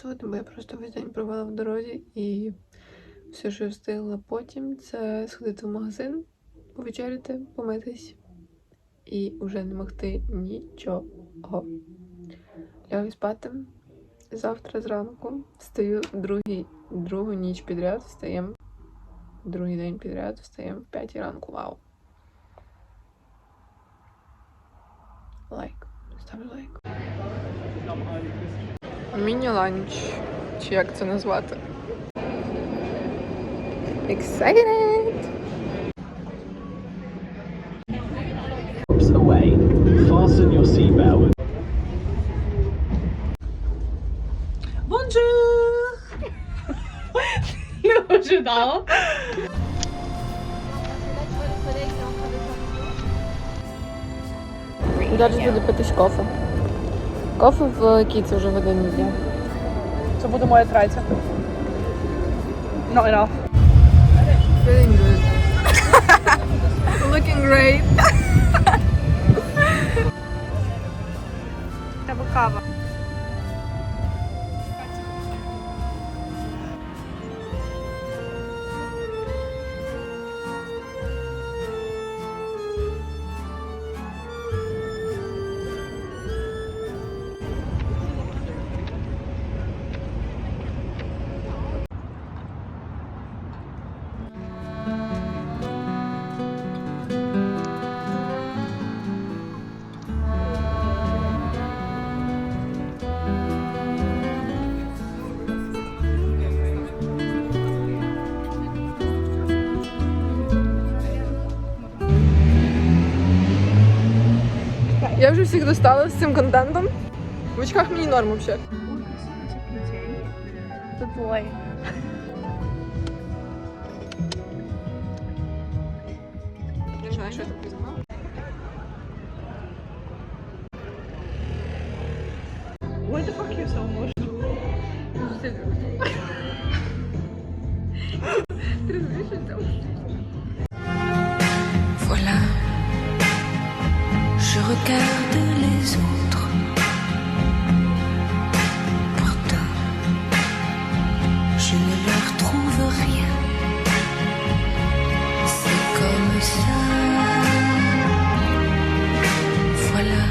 спішу записувати, бо я просто весь день провела в дорозі і все, що я встигла потім, це сходити в магазин, повечеряти, помитись і вже не могти нічого. Лягаю спати. Завтра зранку встаю другий, другу ніч підряд, встаємо. Другий день підряд встаємо в 5 ранку. Вау. Лайк. Ставлю лайк. Міні-ланч. Чи як це назвати? Excited! away. Fasten your seatbelt. Бонжур! Не ожидала. Зараз буду пити кофе. Кофе в кіці вже годині є. Це буде моя третя. Not enough. Feeling good. Я вже всіх достала з цим контентом. В очках мені норм взагалі. Good boy. Я не знаю, що я так візьму. Why the fuck you so emotional? je ne leur trouve rien. C'est comme ça. Voilà,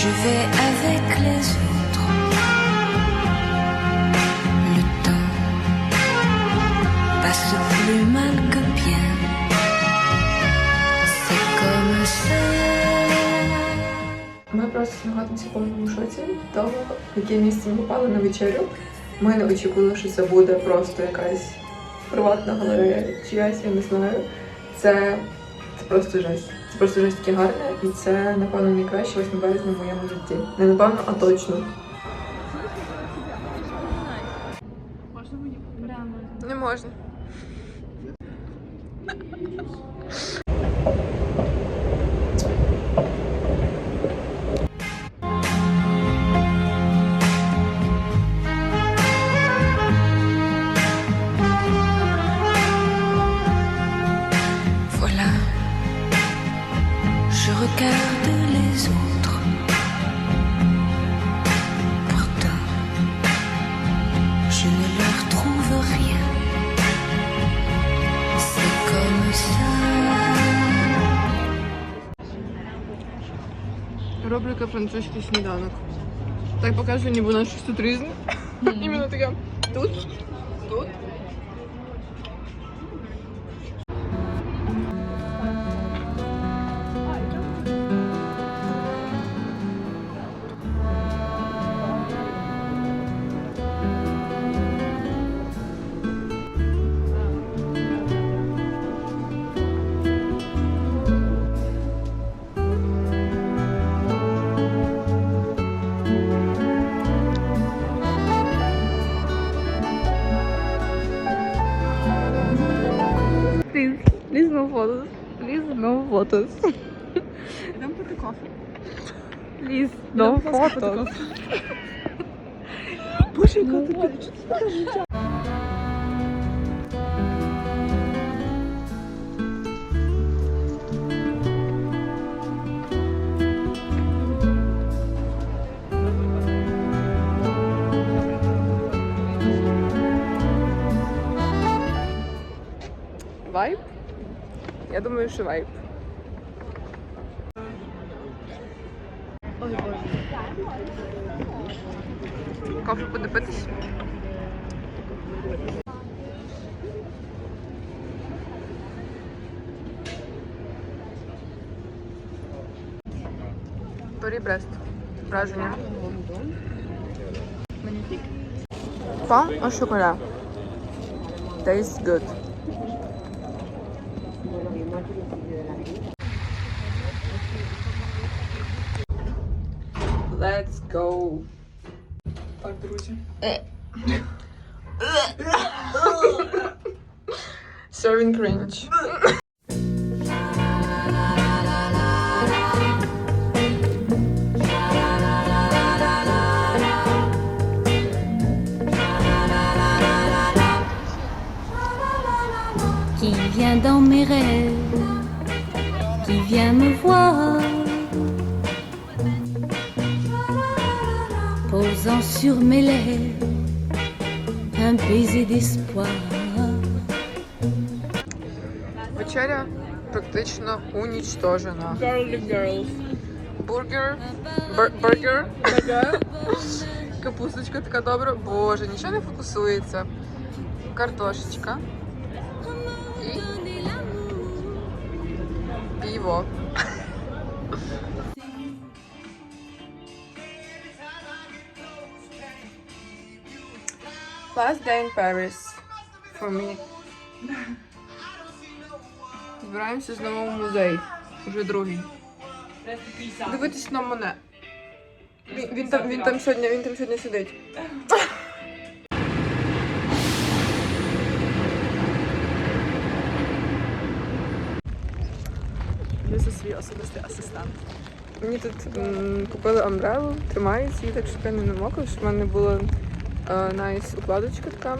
je vais avec les autres. Le temps passe plus mal que bien. C'est comme ça. Ми просто сьогодні в повному шоці того, в яке місце ми попали на вечерю. Ми не очікували, що це буде просто якась приватна галерея, чиясь, я не знаю. Це, це просто жесть. Це просто жесть таке гарне, і це, напевно, найкраще 8 березня в моєму житті. Не напевно, а точно. Не можна. Роблю французький сніданок. Так покажу, ніби наш різне. Іменно таке. Тут, тут. fotos. Don't não the fotos. Push it. Vibe? Я думаю, что вайп. Торі Брест. Враження. Pain au chocolat. Tastes good. Let's go. Так, друзі. Serving cringe. vient dans mes rêves Qui vient me voir Posant sur mes lèvres Un baiser d'espoir Вечеря практично унічтожена. Garlic girls. Бургер. Бер- Бургер. Капусточка така добра. Боже, нічого не фокусується. Картошечка. Пиво. Last day in Paris for me. Збираємося знову в музей. Уже другий. Дивитись на мене. Він, він, там, він там сьогодні, він там сьогодні сидить. Особистий асистент. Мені тут м, купили амбрелу, тримається її так, щоб я не намокла, щоб в мене була е, найс укладочка така.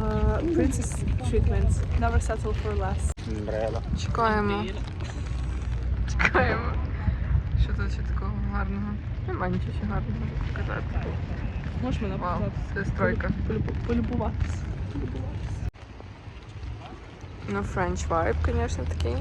Uh, princess treatment. Never settle for less. Чекаємо. Чекаємо. Що тут ще такого гарного? Нема нічого ще гарного показати. Можеш мене Вау, показати? це стройка. Полюбу- Полюбуватися. Ну, French vibe, звісно, такий.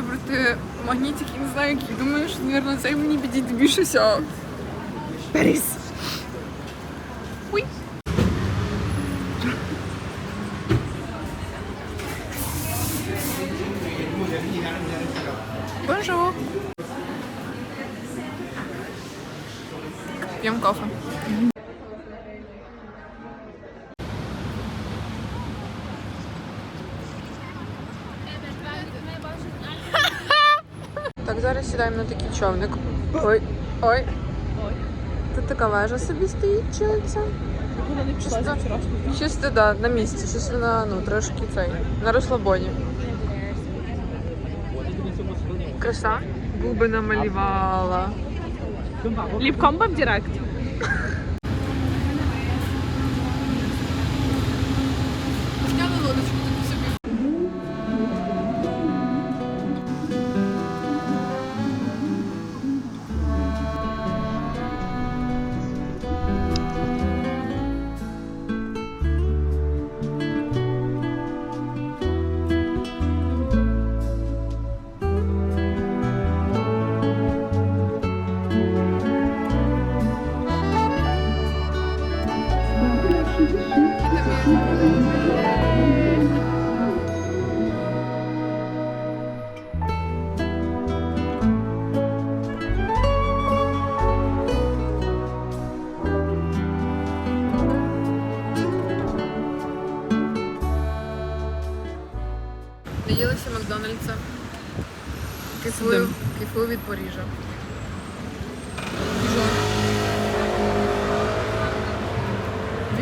Вибрати магнітик не знаю який. Думаю, що, мабуть, цей мені підійде більше всього. Паріс. Уй. Бонжур. П'ємо кофе. Так, зараз сідаємо на такий човник. Ой, ой. Тут така вежа собі стоїть, чилиться. Чисто. Чисто, да, на місці. Щось вона, ну, трошки цей, на розслабоні. Краса. Губи намалювала. Ліпкомба в Директ.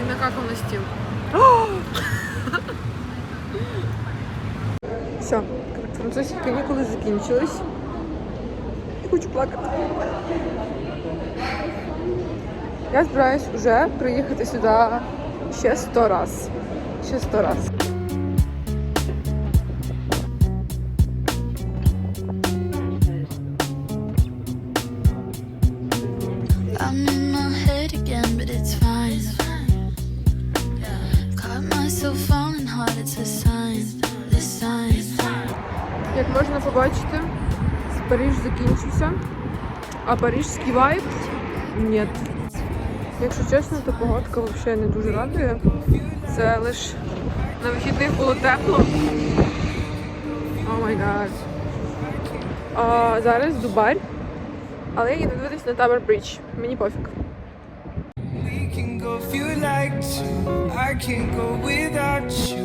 Він накакав на стіл. Все, французькі канікули закінчились. Хочу плакати. Я збираюсь вже приїхати сюди ще сто раз. Ще сто раз. Як можна побачити, Париж закінчився, а парижський вайб ні. Якщо чесно, то погодка взагалі не дуже радує. Це лише на вихідних було тепло. О май гад. А зараз Дубай. Але я їду дивитись на Tower Bridge. Мені пофіг. Can. I can't go without you.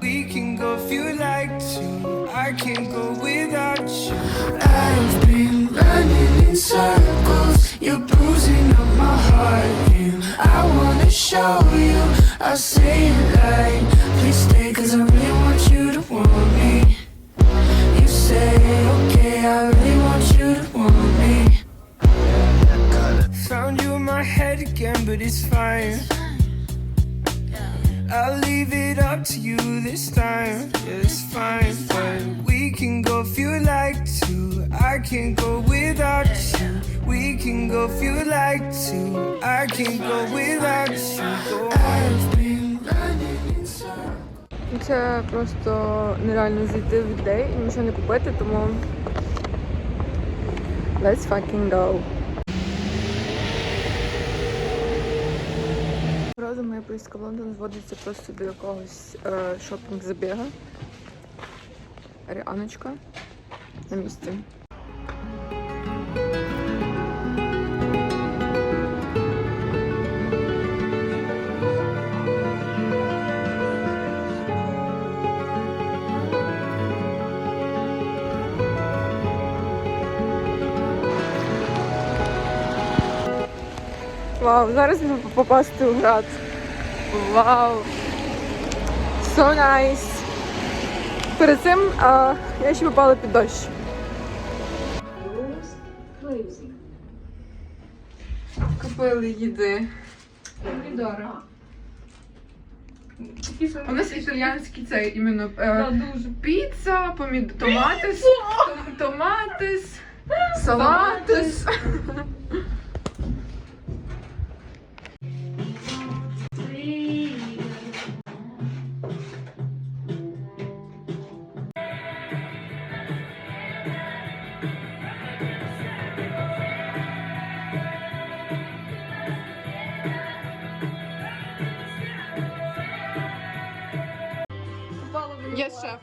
We can go if you like to. I can't go without you. I've been running in circles. You're bruising up my heart, I wanna show you. I'll say it like, please stay, cause I really want you to want me. You say, okay, I really want you to want me. Found you in my head again, but it's fine. I'll leave it up to you this time. Yeah, it's fine, but we can go if you like to. I can't go without you. We can go if you like to. I can't go without you. Go I've been running in circles. Це просто нереально зайти в людей і нічого не купити, тому let's fucking go. Разом моя поїздка в Лондон зводиться просто до якогось е, шопінг-забіга. Ріаночка на місці. Вау, зараз ми попасти у град. Вау! So nice! Перед цим а, я ще попала під дощ. Купили їди. Помідори. У нас італіянський цей іменно е, піца, помід... томатис, томатис, салатис. Yes, chef.